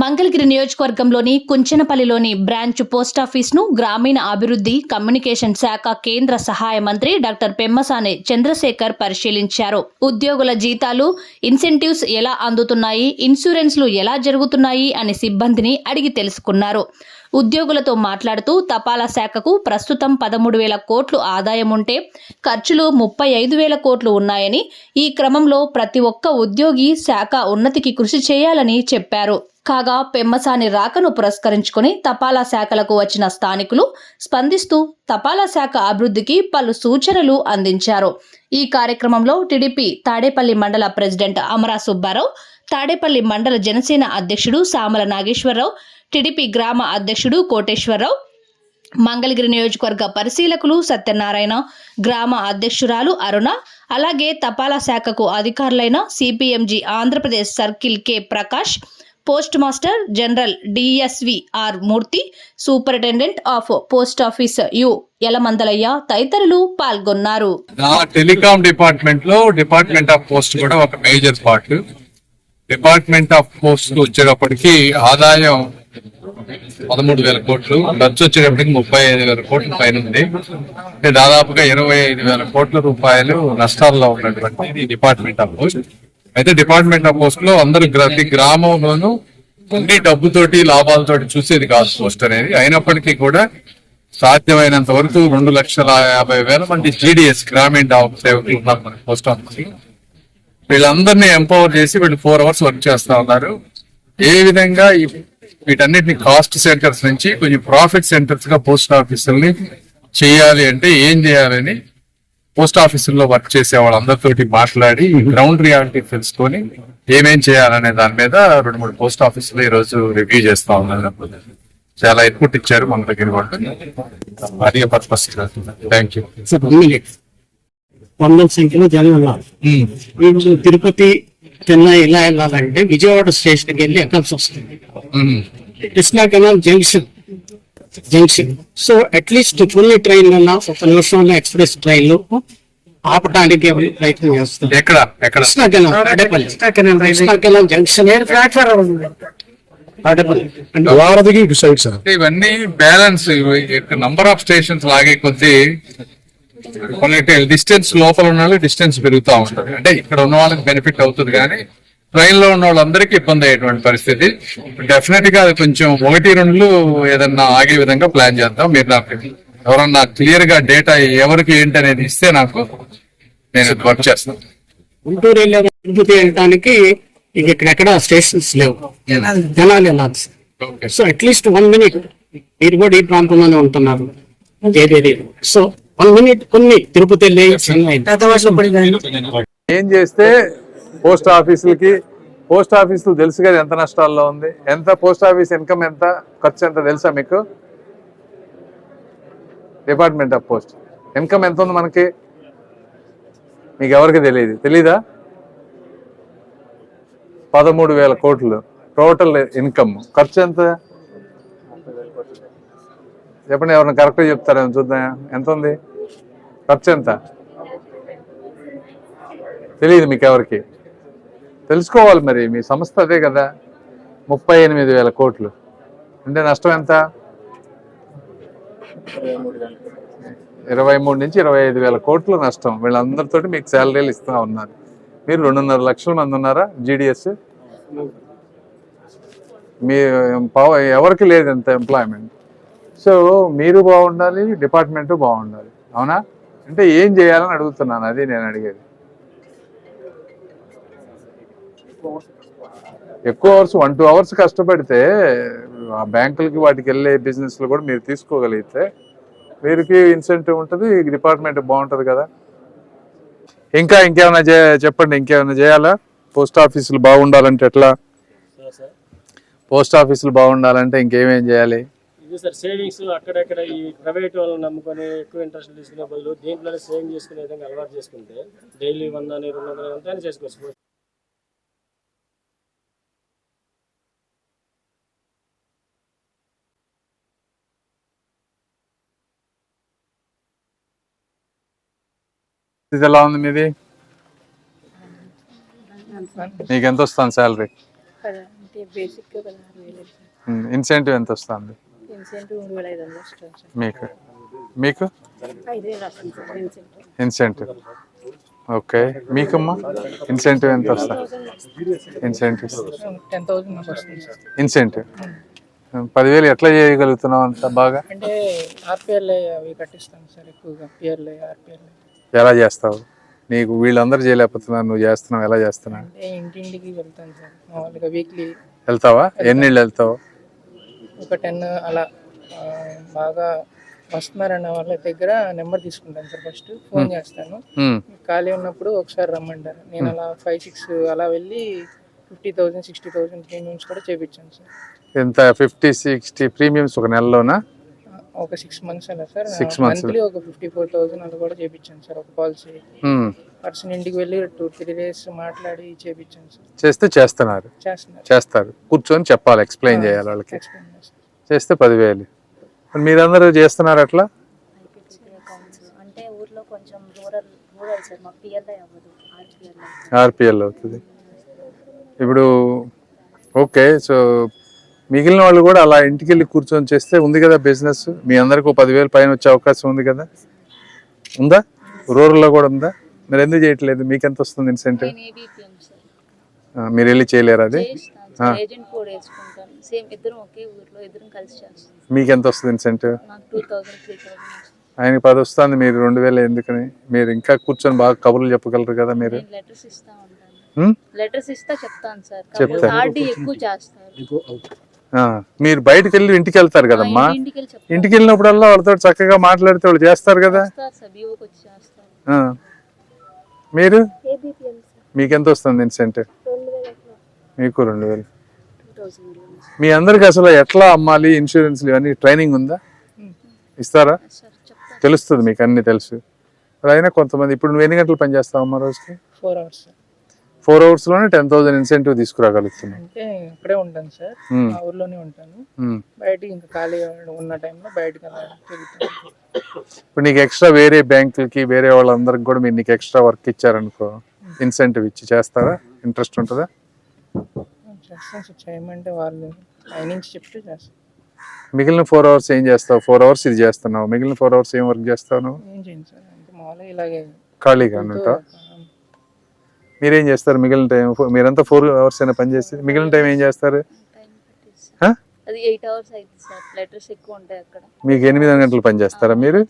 మంగళగిరి నియోజకవర్గంలోని కుంచనపల్లిలోని బ్రాంచ్ పోస్టాఫీస్ను గ్రామీణ అభివృద్ధి కమ్యూనికేషన్ శాఖ కేంద్ర సహాయ మంత్రి డాక్టర్ పెమ్మసాని చంద్రశేఖర్ పరిశీలించారు. ఉద్యోగుల జీతాలు ఇన్సెంటివ్స్ ఎలా అందుతున్నాయి ఇన్సూరెన్స్లు ఎలా జరుగుతున్నాయి అని సిబ్బందిని అడిగి తెలుసుకున్నారు. ఉద్యోగులతో మాట్లాడుతూ తపాలా శాఖకు ప్రస్తుతం పదమూడు వేల కోట్లు ఆదాయం ఉంటే ఖర్చులు ముప్పై ఐదు వేల కోట్లు ఉన్నాయని ఈ క్రమంలో ప్రతి ఒక్క ఉద్యోగి శాఖ ఉన్నతికి కృషి చేయాలని చెప్పారు. కాగా పెమ్మసాని రాకను పురస్కరించుకుని తపాలా శాఖలకు వచ్చిన స్థానికులు స్పందిస్తూ తపాలా శాఖ అభివృద్ధికి పలు సూచనలు అందించారు. ఈ కార్యక్రమంలో టీడీపీ తాడేపల్లి మండల ప్రెసిడెంట్ అమరా సుబ్బారావు తాడేపల్లి మండల జనసేన అధ్యక్షుడు సామల నాగేశ్వరరావు టీడీపీ గ్రామ అధ్యక్షుడు కోటేశ్వరరావు మంగళగిరి నియోజకవర్గ పరిశీలకులు సత్యనారాయణ గ్రామ అధ్యక్షురాలు అరుణ అలాగే తపాలా శాఖకు అధికారులైన CPMG Andhra Pradesh circle K Prakash post master general DSV R Murthy superintendent of post office U Yalamandalayya తదితరులు పాల్గొన్నారు. టెలికాం డిపార్ట్మెంట్లో డిపార్ట్మెంట్ ఆఫ్ పోస్ట్ కూడా ఒక major part. Department of post వచ్చేటప్పటికి ఆదాయం పదమూడు వేల కోట్లు. ఖర్చు వచ్చేటప్పటికి ముప్పై ఐదు వేల కోట్ల పైన ఉంది అంటే దాదాపుగా ఇరవై ఐదు వేల కోట్ల రూపాయలు నష్టాల్లో ఉన్నటువంటి డిపార్ట్మెంట్ ఆఫ్ పోస్ట్ అయితే డిపార్ట్మెంట్ ఆఫ్ పోస్ట్లో అందరూ ప్రతి గ్రామంలోనూ అన్ని డబ్బుతోటి లాభాలతోటి చూసేది కాదు పోస్ట్ అనేది. అయినప్పటికీ కూడా సాధ్యమైనంత వరకు రెండు లక్షల యాభై వేల మంది జీడిఎస్ గ్రామీణ డాక్ సేవకులు ఉన్నారు మన పోస్ట్ ఆఫీస్ వీళ్ళందరినీ ఎంపవర్ చేసి వీళ్ళు ఫోర్ అవర్స్ వర్క్ చేస్తా ఉన్నారు. ఏ విధంగా ఈ- వీటన్నిటిని కాస్ట్ సెంటర్స్ నుంచి కొంచెం ప్రాఫిట్ సెంటర్స్గా పోస్ట్ ఆఫీసుల్ని చేయాలి అంటే ఏం చేయాలని పోస్ట్ ఆఫీసుల్లో వర్క్ చేసే వాళ్ళందరితోటి మాట్లాడి గ్రౌండ్ రియాలిటీ తెలుసుకొని ఏమేం చేయాలనే దాని మీద రెండు మూడు పోస్ట్ ఆఫీసులు ఈ రోజు రివ్యూ చేస్తా ఉన్నారు చాలా ఇన్పుట్ ఇచ్చారు మన దగ్గర అదే పర్పస్ థ్యాంక్ యూ వందల సంఖ్యలో జనం ఉన్నారు. వీళ్ళు తిరుపతి చెన్నై ఇలా వెళ్ళాలంటే విజయవాడ స్టేషన్కి వెళ్ళి ఎక్కాల్సి వస్తుంది Krishna canal junction. Junction. So at least కొన్ని ట్రైన్లలో ఒక నిమిషంలో ఎక్స్ప్రెస్ ట్రైన్లు ఆపడానికి ఎవరు ప్రయత్నం ఎక్కడ? ఎక్కడ? Krishna canal Adapalli. Krishna canal junction. వారధికి side sir ఇవన్నీ బ్యాలెన్స్ నంబర్ ఆఫ్ స్టేషన్స్ లాగే కొద్దీ కొన్ని డిస్టెన్స్ లోపల ఉన్న డిస్టెన్స్ పెరుగుతూ ఉంటుంది. అంటే ఇక్కడ ఉన్న వాళ్ళకి బెనిఫిట్ అవుతుంది కానీ ట్రైన్లో ఉన్న వాళ్ళందరికీ ఇబ్బంది అయ్యేటువంటి పరిస్థితి. డెఫినెట్గా అది కొంచెం ఒకటి రెండు ఏదన్నా ఆగే విధంగా ప్లాన్ చేద్దాం. మీరు నాకు ఎవరన్నా క్లియర్గా డేటా ఎవరికి ఏంటి అనేది ఇస్తే నాకు నేను వర్క్ చేస్తాను. గుంటూరు వెళ్ళడానికి ఇక ఇక్కడెక్కడ స్టేషన్స్ లేవు. జనాలు వెళ్ళాలి okay so at least one minute మీరు కూడా ఈ ప్రాంతంలోనే ఉంటున్నారు. ఏదేది? సో వన్ మినిట్ కొన్ని తిరుపతి వెళ్ళి ఏం చేస్తే పోస్ట్ ఆఫీసులకి పోస్ట్ ఆఫీసులు తెలుసు కదా ఎంత నష్టాల్లో ఉంది. ఎంత పోస్ట్ ఆఫీస్ ఇన్కమ్ ఎంత ఖర్చు ఎంత తెలుసా మీకు? Department of post. ఇన్కమ్ ఎంత ఉంది మనకి? మీకు ఎవరికి తెలియదు. తెలీదా? పదమూడు వేల కోట్లు టోటల్ ఇన్కమ్. ఖర్చు ఎంత? చెప్పండి ఎవరిని కరెక్ట్గా చెప్తారేమో చూద్దాం. ఎంత ఉంది? ఖర్చు ఎంత? తెలియదు మీకు ఎవరికి. తెలుసుకోవాలి మరి మీ సంస్థ అదే కదా. ముప్పై ఎనిమిది వేల కోట్లు. అంటే నష్టం ఎంత? ఇరవై మూడు నుంచి ఇరవై ఐదు వేల కోట్లు నష్టం. వీళ్ళందరితోటి మీకు శాలరీలు ఇస్తూ ఉన్నారు. మీరు రెండున్నర లక్షల మంది ఉన్నారా జీడిఎస్ మీ ఎవరికి లేదు ఎంత ఎంప్లాయ్మెంట్ సో మీరు బాగుండాలి డిపార్ట్మెంట్ బాగుండాలి. అవునా? అంటే ఏం చేయాలని అడుగుతున్నాను అది నేను అడిగేది. ఎక్కువ అవర్స్ వన్ టూ అవర్స్ కష్టపడితే ఆ బ్యాంకులకి వాటికి వెళ్ళే బిజినెస్లు కూడా మీరు తీసుకోగలిగితే వీరికి ఇన్సెంటివ్ ఉంటుంది డిపార్ట్మెంట్ బాగుంటుంది కదా. ఇంకా ఇంకేమైనా చే- చెప్పండి ఇంకేమైనా చేయాలా? పోస్ట్ ఆఫీసులు బాగుండాలంటే ఎట్లా? పోస్ట్ ఆఫీసులు బాగుండాలంటే ఇంకేమేం చేయాలి? ఇది సార్ సేవింగ్స్ అక్కడక్కడ ఈ ప్రైవేట్ వాళ్ళని నమ్ముకొని ఎక్కువ ఇంట్రెస్ట్ తీసుకునే బదులు దీంట్లోనే సేవింగ్ చేసుకునే విధంగా అలవాటు చేసుకుంటే డైలీ వంద అని రెండు వందలు ఎంత చేసుకోవచ్చు. పరిస్థితి ఎలా ఉంది మీది? మీకు ఎంత వస్తుంది శాలరీ ఇన్సెంటివ్ ఎంత వస్తుంది మీకు? మీకు? Incentive okay. మీకమ్మా? ఇన్సెంటివ్ ఎంత వస్తుంది ఇన్సెంటివ్ ఇన్సెంటివ్ పదివేలు ఎట్లా చేయగలుగుతున్నావు అంత బాగా? అంటే ఆర్పిఎల్ అవి కట్టిస్తాం సార్ ఎక్కువగా. పిఎల్ఐ ఆర్పిఎల్ ఎలా చేస్తావు? నీకు వీళ్ళందరూ చేయలేకపోతున్నారు నువ్వు చేస్తున్నావు ఎలా చేస్తున్నావు? అంటే ఇంటింటికి వెళ్తాను సార్. మామూలుగా వీక్లీ వెళ్తావా? ఎన్నిళ్ళు వెళ్తావు? ఒక టెన్ అలా ఆ, బాగా వస్తున్నారన్న వాళ్ళ దగ్గర నెంబర్ తీసుకుంటాను సార్ ఫస్ట్. ఫోన్ చేస్తాను. ఉమ్, ఖాళీ ఉన్నప్పుడు ఒకసారి రమ్మంటారు. నేను అలా ఫైవ్ సిక్స్ అలా వెళ్ళి fifty thousand sixty thousand premiums కూడా చేపించాను సార్. ఎంత? ఫిఫ్టీ సిక్స్టీ ప్రీమియమ్స్ ఒక నెలలోనా? ఒక సిక్స్ మంత్స్ అలా సార్. Six months. మంత్లీ ఒక ఫిఫ్టీ ఫోర్ థౌసండ్ అలా కూడా చేపించాను సార్ ఒక పాలసీ పర్సన్ ఇంటికి వెళ్ళి టూ త్రీ డేస్ మాట్లాడి చేపించాను సార్. చేస్తే చేస్తున్నారు. చేస్తున్నారు. చేస్తారు. కూర్చొని చెప్పాలి ఎక్స్ప్లెయిన్ చేయాలి వాళ్ళకి. ఎక్స్ప్లెయిన్ చేస్తాను చేస్తే పదివేలు. మరి మీరందరూ చేస్తున్నారు అట్లా? అకౌంట్స్ అంటే ఊర్లో కొంచెం రూరల్ రూరల్ సార్ మాకు పిఎల్ఐ అవ్వదు ఆర్పిఎల్ఐ ఆర్పిఎల్ అవుతుంది. ఇప్పుడు ఓకే సో మిగిలిన వాళ్ళు కూడా అలా ఇంటికి వెళ్ళి కూర్చొని చేస్తే ఉంది కదా బిజినెస్ మీ అందరికి ఒక పదివేలు పైన వచ్చే అవకాశం ఉంది కదా. ఉందా? రూరల్లో కూడా ఉందా? మీరు ఎందుకు చేయట్లేదు? మీకు ఎంత వస్తుంది ఇన్సెంటివ్ మీరు వెళ్ళి చేయలేరు అది? చేస్తాను సార్. ఏజెంట్ కూడా వేసుకుంటాను. సేమ్ ఇద్దరం ఒకే ఊర్లో ఇద్దరం కలిసి చేస్తాం. మీకు ఎంత వస్తుంది. ఇన్సెంటివ్ ఆయనకి పది వస్తుంది మీరు రెండు వేలు ఎందుకని? మీరు ఇంకా కూర్చొని బాగా కబుర్లు చెప్పగలరు కదా మీరు. లెటర్స్ ఇస్తా ఉంటాను. హ్మ్? లెటర్స్ ఇస్తా చెప్తాను సార్. ఎక్కువ చేస్తారు. ఆ, మీరు బయటకు వెళ్ళి ఇంటికి వెళ్తారు కదమ్మా ఇంటికి వెళ్ళినప్పుడల్లా వాళ్ళతో చక్కగా మాట్లాడితే వాళ్ళు చేస్తారు కదా? చేస్తారు సార్ బీఓకి వచ్చి చేస్తారు ఆ. మీరు? ABPM sir. మీకు ఎంత వస్తుంది ఎట్లా మీకు రెండు వేలు. మీ అందరికి అసలు ఎట్లా అమ్మాలి ఇన్సూరెన్స్ ఇవన్నీ ట్రైనింగ్ ఉందా? ఇస్తారా? తెలుస్తుంది మీకు అన్ని తెలుసు. అయినా కొంతమంది ఇప్పుడు నువ్వు ఎన్ని గంటలు పని చేస్తావు అమ్మ రోజుకి? Four hours. ఫోర్ అవర్స్లోనే టెన్ థౌసండ్ ఇన్సెంటివ్ అంటే ఇక్కడే ఉంటాను సార్ మ్మ్. మా ఊర్లోనే ఉంటాను. ఉమ్. బయటికి ఇంకా ఖాళీ ఉన్న టైంలో బయటకు అలా తిరుగుతాను. ఇప్పుడు నీకు ఎక్స్ట్రా వేరే బ్యాంకులకి వేరే వాళ్ళందరికి కూడా మీరు నీకు ఎక్స్ట్రా వర్క్ ఇచ్చారనుకో ఇన్సెంటివ్ ఇచ్చి చేస్తారా? ఇంట్రెస్ట్ ఉంటుందా? చేస్తాను సార్ చేయమంటే వాళ్ళు ట్రైనింగ్స్ చెప్తే చేస్తాను మిగిలిన ఫోర్ అవర్స్ ఏం చేస్తావు? ఫోర్ అవర్స్ ఇది చేస్తున్నావు. మిగిలిన ఫోర్ అవర్స్ ఏం వర్క్ చేస్తావు నువ్వు? ఏం చేయండి సార్ అంటే మామూలుగా ఇలాగే ఖాళీగా ఉంటావు. మీరేం చేస్తారు మిగిలిన టైం? మీరంతా ఫోర్ అవర్స్ అయినా పని చేసి మిగిలిన టైం ఏం చేస్తారు? మీకు ఎనిమిది గంటలు పని చేస్తారా మీరు?